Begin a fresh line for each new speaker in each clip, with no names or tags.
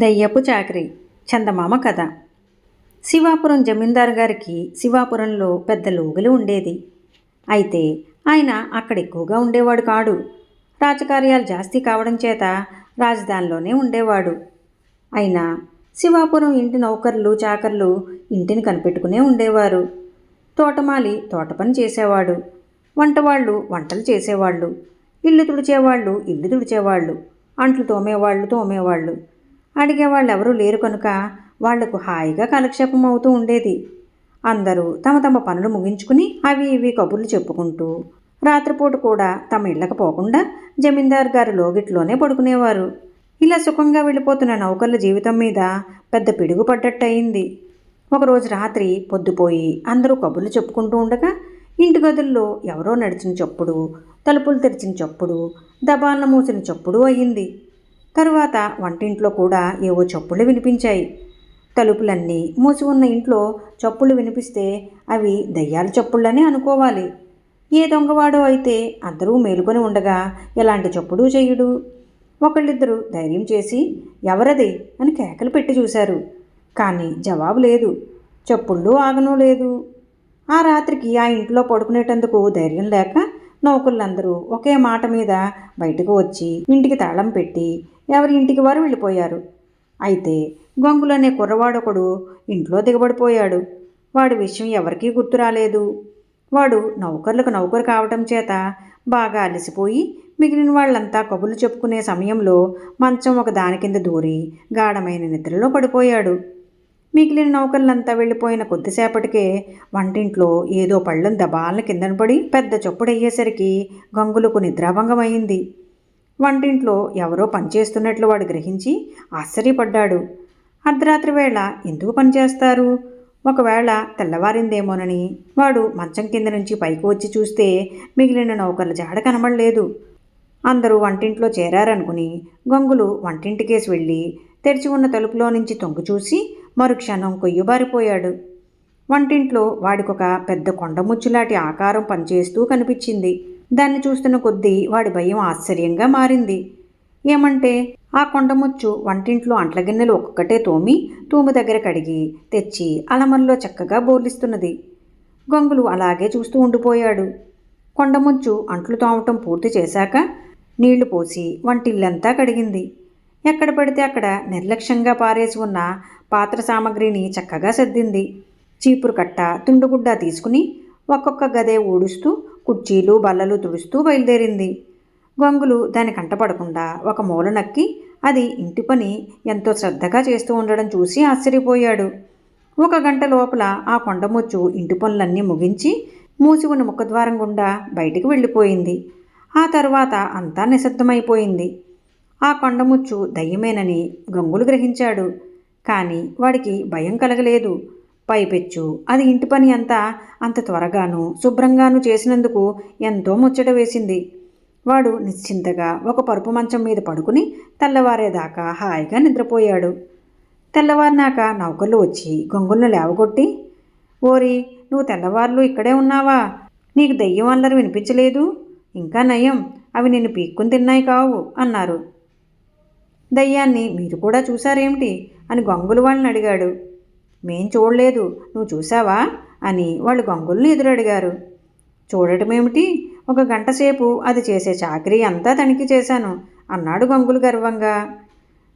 దయ్యపు చాకరీ చందమామ కథ. శివాపురం జమీందారు గారికి శివాపురంలో పెద్ద లోగులు ఉండేది. అయితే ఆయన అక్కడ ఎక్కువగా ఉండేవాడు కాడు. రాజకార్యాలు జాస్తి కావడం చేత రాజధానిలోనే ఉండేవాడు. అయినా శివాపురం ఇంటి నౌకర్లు చాకర్లు ఇంటిని కనిపెట్టుకునే ఉండేవారు. తోటమాలి తోట పని చేసేవాడు. వంటవాళ్ళు వంటలు చేసేవాళ్ళు. ఇల్లు తుడిచేవాళ్ళు ఇల్లు తుడిచేవాళ్ళు. అంట్లు తోమేవాళ్ళు తోమేవాళ్ళు. అడిగేవాళ్ళు ఎవరూ లేరు కనుక వాళ్ళకు హాయిగా కాలక్షేపం అవుతూ ఉండేది. అందరూ తమ తమ పనులు ముగించుకుని అవి ఇవి కబుర్లు చెప్పుకుంటూ రాత్రిపూట కూడా తమ ఇళ్ళకి పోకుండా జమీందార్ గారి లోగిట్లోనే పడుకునేవారు. ఇలా సుఖంగా వెళ్ళిపోతున్న నౌకర్ల జీవితం మీద పెద్ద పిడుగు పడ్డట్టు అయింది ఒకరోజు రాత్రి పొద్దుపోయి అందరూ కబుర్లు చెప్పుకుంటూ ఉండగా ఇంటి గదుల్లో ఎవరో నడిచిన చప్పుడు తలుపులు తెరిచిన చప్పుడు దబాలను మూసిన చప్పుడు అయ్యింది తరువాత వంటింట్లో కూడా ఏవో చప్పుళ్ళు వినిపించాయి. తలుపులన్నీ మూసి ఉన్న ఇంట్లో చప్పుళ్ళు వినిపిస్తే అవి దయ్యాల చప్పుళ్ళని అనుకోవాలి. ఏ దొంగవాడో అయితే అందరూ మేలుకొని ఉండగా ఎలాంటి చప్పుడు చేయడు? ఒకళ్ళిద్దరు ధైర్యం చేసి ఎవరది? అని కేకలు పెట్టి చూశారు. కానీ జవాబు లేదు. చప్పుళ్ళు ఆగనూ లేదు. ఆ రాత్రికి ఆ ఇంట్లో పడుకునేటందుకు ధైర్యం లేక నౌకర్లందరూ ఒకే మాట మీద బయటకు వచ్చి ఇంటికి తాళం పెట్టి ఎవరి ఇంటికి వారు వెళ్ళిపోయారు. అయితే గొంగులనే కుర్రవాడొకడు ఇంట్లో దిగబడిపోయాడు. వాడి విషయం ఎవరికీ గుర్తు రాలేదు. వాడు నౌకర్లకు నౌకరు కావటం చేత బాగా అలసిపోయి మిగిలిన వాళ్ళంతా కబుర్లు చెప్పుకునే సమయంలో మంచం ఒక దాని కింద దూరి గాఢమైన నిద్రలో పడిపోయాడు. మిగిలిన నౌకర్లంతా వెళ్ళిపోయిన కొద్దిసేపటికే వంటింట్లో ఏదో పళ్ళం దబాలను కిందన పడి పెద్ద చొప్పుడయ్యేసరికి గంగులకు నిద్రాభంగం అయింది వంటింట్లో ఎవరో పనిచేస్తున్నట్లు వాడు గ్రహించి ఆశ్చర్యపడ్డాడు. అర్ధరాత్రి వేళ ఎందుకు పనిచేస్తారు ఒకవేళ తెల్లవారిందేమోనని వాడు మంచం కింద నుంచి పైకి వచ్చి చూస్తే మిగిలిన నౌకర్ల జాడ కనబడలేదు. అందరూ వంటింట్లో చేరారనుకుని గంగులు వంటింటికేసి వెళ్ళి తెరిచి ఉన్న తలుపులో నుంచి తొంగు చూసి మరుక్షణం కొయ్యబారిపోయాడు. వంటింట్లో వాడికొక పెద్ద కొండముచ్చులాంటి ఆకారం పనిచేస్తూ కనిపించింది. దాన్ని చూస్తున్న కొద్దీ వాడి భయం ఆశ్చర్యంగా మారింది. ఏమంటే ఆ కొండముచ్చు వంటింట్లో అంట్ల గిన్నెలు ఒక్కొక్కటే తోమి తూము దగ్గర కడిగి తెచ్చి అలమల్లో చక్కగా బోర్లిస్తున్నది. గొంగులు అలాగే చూస్తూ ఉండిపోయాడు. కొండముచ్చు అంట్లు తోమటం పూర్తి చేశాక నీళ్ళు పోసి వంటిల్లంతా కడిగింది. ఎక్కడ పడితే అక్కడ నిర్లక్ష్యంగా పారేసి ఉన్న పాత్ర సామగ్రిని చక్కగా సర్దింది. చీపురు కట్ట తుండుగుడ్డ తీసుకుని ఒక్కొక్క గదే ఊడుస్తూ కుర్చీలు బల్లలు తుడుస్తూ బయలుదేరింది. గొంగులు దాని కంటపడకుండా ఒక మూల నక్కి అది ఇంటి పని ఎంతో శ్రద్ధగా చేస్తూ ఉండడం చూసి ఆశ్చర్యపోయాడు. ఒక గంట లోపల ఆ కొండముచ్చు ఇంటి పనులన్నీ ముగించి మూసి ఉన్న ముఖద్వారం గుండా బయటికి వెళ్ళిపోయింది. ఆ తర్వాత అంతా నిశ్శబ్దమైపోయింది. ఆ కొండముచ్చు దయ్యమేనని గంగులు గ్రహించాడు. కానీ వాడికి భయం కలగలేదు. పైపెచ్చు. అది ఇంటి పని అంతా అంత త్వరగాను శుభ్రంగాను చేసినందుకు ఎంతో ముచ్చట వేసింది. వాడు నిశ్చింతగా ఒక పరుపు మంచం మీద పడుకుని తెల్లవారేదాకా హాయిగా నిద్రపోయాడు. తెల్లవారినాక నౌకర్లు వచ్చి గొంగులను లేవగొట్టి ఓరి నువ్వు తెల్లవార్లు ఇక్కడే ఉన్నావా? నీకు దెయ్యం అల్లరి వినిపించలేదు? ఇంకా నయం అవి నిన్ను పీక్కుని తిన్నాయి కావు అన్నారు. దయ్యాన్ని మీరు కూడా చూసారేమిటి? అని గొంగులు వాళ్ళని అడిగాడు. మేం చూడలేదు. నువ్వు చూసావా అని వాళ్ళు గంగుల్ని ఎదురడిగారు. చూడటమేమిటి? ఒక గంట సేపు అది చేసే చాకరీ అంతా తనిఖీ చేశాను అన్నాడు గంగులు గర్వంగా.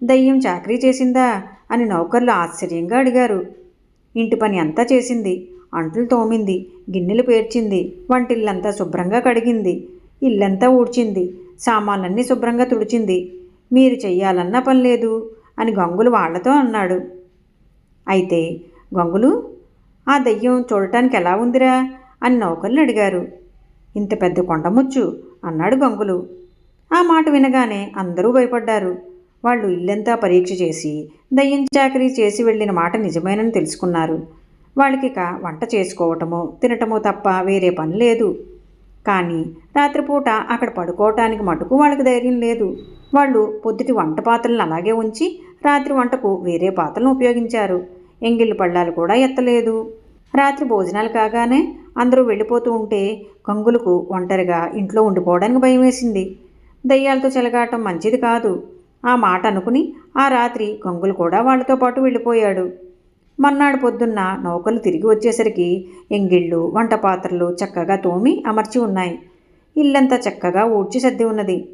దయ్యం చాకరీ చేసిందా? అని నౌకర్లు ఆశ్చర్యంగా అడిగారు. ఇంటి పని అంతా చేసింది. అంట్లు తోమింది. గిన్నెలు పేర్చింది. వంటిల్లంతా శుభ్రంగా కడిగింది. ఇల్లంతా ఊడ్చింది. సామాన్లన్నీ శుభ్రంగా తుడిచింది. మీరు చెయ్యాలన్న పని లేదు అని గంగులు వాళ్ళతో అన్నాడు. అయితే గంగులు ఆ దయ్యం చూడటానికి ఎలా ఉందిరా? అని నౌకర్లు అడిగారు. ఇంత పెద్ద కొండముచ్చు అన్నాడు గంగులు. ఆ మాట వినగానే అందరూ భయపడ్డారు. వాళ్ళు ఇల్లంతా పరీక్ష చేసి దయ్యం చాకరీ చేసి వెళ్ళిన మాట నిజమేనని తెలుసుకున్నారు. వాళ్ళకి ఇక వంట చేసుకోవటమో తినటమో తప్ప వేరే పని లేదు. కానీ రాత్రిపూట అక్కడ పడుకోవటానికి మటుకు వాళ్ళకి ధైర్యం లేదు. వాళ్ళు పొద్దుటి వంట పాత్రలను అలాగే ఉంచి రాత్రి వంటకు వేరే పాత్రలను ఉపయోగించారు. ఎంగిళ్ళు పళ్ళాలు కూడా ఎత్తలేదు. రాత్రి భోజనాలు కాగానే అందరూ వెళ్ళిపోతూ ఉంటే గంగులకు ఒంటరిగా ఇంట్లో ఉండిపోవడానికి భయం వేసింది. దయ్యాలతో చెలగాటం మంచిది కాదు. ఆ మాట అనుకుని ఆ రాత్రి గంగులు కూడా వాళ్ళతో పాటు వెళ్ళిపోయాడు. మర్నాడు పొద్దున్న నౌకలు తిరిగి వచ్చేసరికి ఎంగిళ్ళు వంట పాత్రలు చక్కగా తోమి అమర్చి ఉన్నాయి. ఇల్లంతా చక్కగా ఊడ్చి సర్ది ఉన్నది.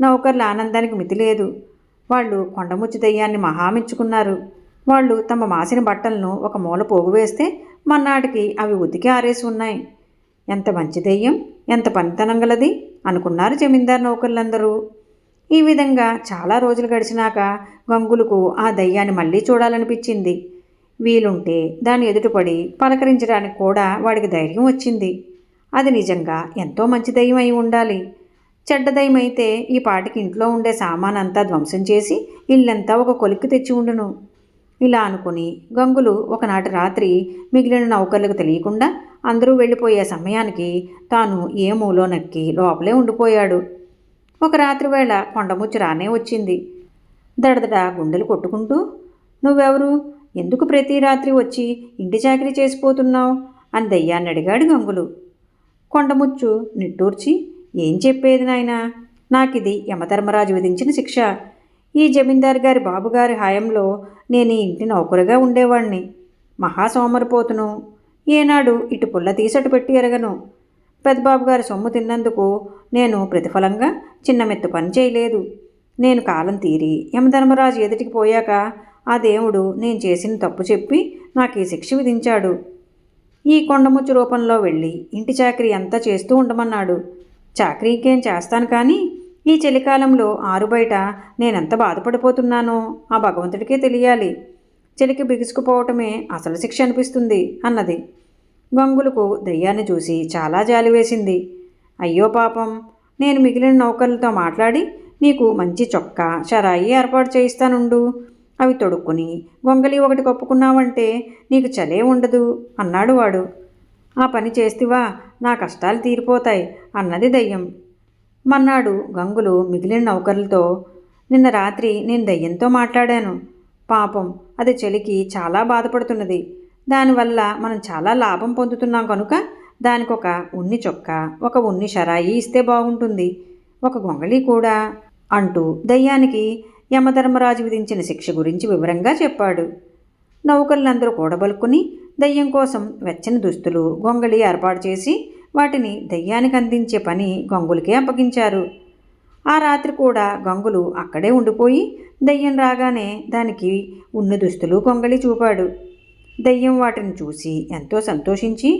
నౌకర్ల ఆనందానికి మితి లేదు. వాళ్ళు కొండముచ్చి దయ్యాన్ని మహామించుకున్నారు. వాళ్ళు తమ మాసిన బట్టలను ఒక మూల పోగు వేస్తే మన్నాటికి అవి ఉతికి ఆరేసి ఉన్నాయి. ఎంత మంచి దెయ్యం ఎంత పనితనం గలది అనుకున్నారు జమీందార్ నౌకర్లందరూ. ఈ విధంగా చాలా రోజులు గడిచినాక గంగులకు ఆ దయ్యాన్ని మళ్ళీ చూడాలనిపించింది. వీలుంటే దాని ఎదుటపడి పలకరించడానికి కూడా వాడికి ధైర్యం వచ్చింది. అది నిజంగా ఎంతో మంచి దయ్యం అయి ఉండాలి. చెడ్డ దయ్యం అయితే ఈ పాటికి ఇంట్లో ఉండే సామానంతా ధ్వంసం చేసి ఇల్లంతా ఒక కొలిక్కి తెచ్చి ఉండును. ఇలా అనుకుని గంగులు ఒకనాటి రాత్రి మిగిలిన నౌకర్లకు తెలియకుండా అందరూ వెళ్ళిపోయే సమయానికి తాను ఏ మూలో నక్కి లోపలే ఉండిపోయాడు. ఒక రాత్రి వేళ కొండముచ్చు రానే వచ్చింది. దడదడ గుండెలు కొట్టుకుంటూ నువ్వెవరు? ఎందుకు ప్రతి రాత్రి వచ్చి ఇంటి చాకరీ చేసిపోతున్నావు? అని దయ్యాన్ని అడిగాడు గంగులు. కొండముచ్చు నిట్టూర్చి ఏం చెప్పేది నాయనా? నాకిది యమధర్మరాజు విధించిన శిక్ష. ఈ జమీందారు గారి బాబుగారి హాయంలో నేను ఈ ఇంటి నౌకరుగా ఉండేవాణ్ణి. మహాసోమరిపోతును. ఏనాడు ఇటు పుల్ల తీసటు పెట్టి ఎరగను. పెద్దబాబు గారి సొమ్ము తిన్నందుకు నేను ప్రతిఫలంగా చిన్న మెత్తు పని చేయలేదు. నేను కాలం తీరి యమధర్మరాజు ఎదుటికి పోయాక ఆ దేవుడు నేను చేసిన తప్పు చెప్పి నాకు ఈ శిక్ష విధించాడు. ఈ కొండముచ్చు రూపంలో వెళ్ళి ఇంటి చాకరీ అంతా చేస్తూ ఉండమన్నాడు. చాకరీకేం చేస్తాను కానీ ఈ చలికాలంలో ఆరు బయట నేనెంత బాధపడిపోతున్నానో ఆ భగవంతుడికే తెలియాలి. చలికి బిగుసుకుపోవటమే అసలు శిక్ష అనిపిస్తుంది అన్నది. గంగులకు దయ్యాన్ని చూసి చాలా జాలి వేసింది. అయ్యో పాపం నేను మిగిలిన నౌకర్లతో మాట్లాడి నీకు మంచి చొక్కా షరాయి ఏర్పాటు చేయిస్తానుండు. అవి తొడుక్కుని గొంగలి ఒకటి కప్పుకున్నావంటే నీకు చలే ఉండదు అన్నాడు వాడు. ఆ పని చేస్తివా నా కష్టాలు తీరిపోతాయి అన్నది దయ్యం. మన్నాడు గంగులు మిగిలిన నౌకర్లతో నిన్న రాత్రి నేను దయ్యంతో మాట్లాడాను. పాపం అది చలికి చాలా బాధపడుతున్నది. దానివల్ల మనం చాలా లాభం పొందుతున్నాం కనుక దానికి ఒక ఉన్ని చొక్క ఒక ఉన్ని షరాయి ఇస్తే బాగుంటుంది. ఒక గొంగళి కూడా అంటూ దయ్యానికి యమధర్మరాజు విధించిన శిక్ష గురించి వివరంగా చెప్పాడు. నౌకర్లందరూ కూడబలుకుని దయ్యం కోసం వెచ్చని దుస్తులు గొంగళి ఏర్పాటు చేసి వాటిని దయ్యానికి అందించే పని గంగులకే అప్పగించారు. ఆ రాత్రి కూడా గంగులు అక్కడే ఉండిపోయి దయ్యం రాగానే దానికి ఉన్న దుస్తులు గొంగళి చూపాడు. దయ్యం వాటిని చూసి ఎంతో సంతోషించి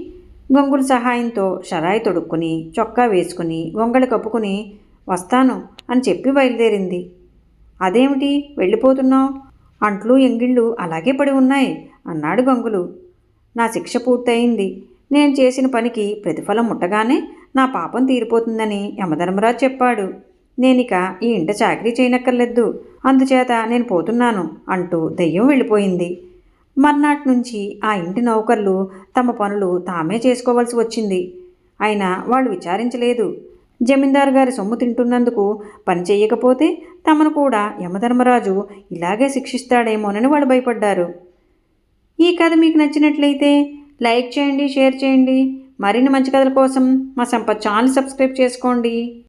గొంగుల సహాయంతో షరాయి తొడుక్కుని చొక్కా వేసుకుని గొంగళి కప్పుకుని వస్తాను అని చెప్పి బయలుదేరింది. అదేమిటి వెళ్ళిపోతున్నావు? అంట్లు ఎంగిళ్ళు అలాగే పడి ఉన్నాయి అన్నాడు గంగులు. నా శిక్ష పూర్తయింది. నేను చేసిన పనికి ప్రతిఫలం ముట్టగానే నా పాపం తీరిపోతుందని యమధర్మరాజు చెప్పాడు. నేనిక ఈ ఇంట చాకరీ చేయనక్కర్లేదు. అందుచేత నేను పోతున్నాను అంటూ దెయ్యం వెళ్ళిపోయింది. మర్నాటి నుంచి ఆ ఇంటి నౌకర్లు తమ పనులు తామే చేసుకోవాల్సి వచ్చింది. అయినా వాళ్ళు విచారించలేదు. జమీందారు గారి సొమ్ము తింటున్నందుకు పని చేయకపోతే తమను కూడా యమధర్మరాజు ఇలాగే శిక్షిస్తాడేమోనని వాళ్ళు భయపడ్డారు. ఈ కథ మీకు నచ్చినట్లయితే లైక్ చేయండి షేర్ చేయండి. మరిన్ని మంచి కథల కోసం మా సంపత్ ఛానల్ సబ్స్క్రైబ్ చేసుకోండి.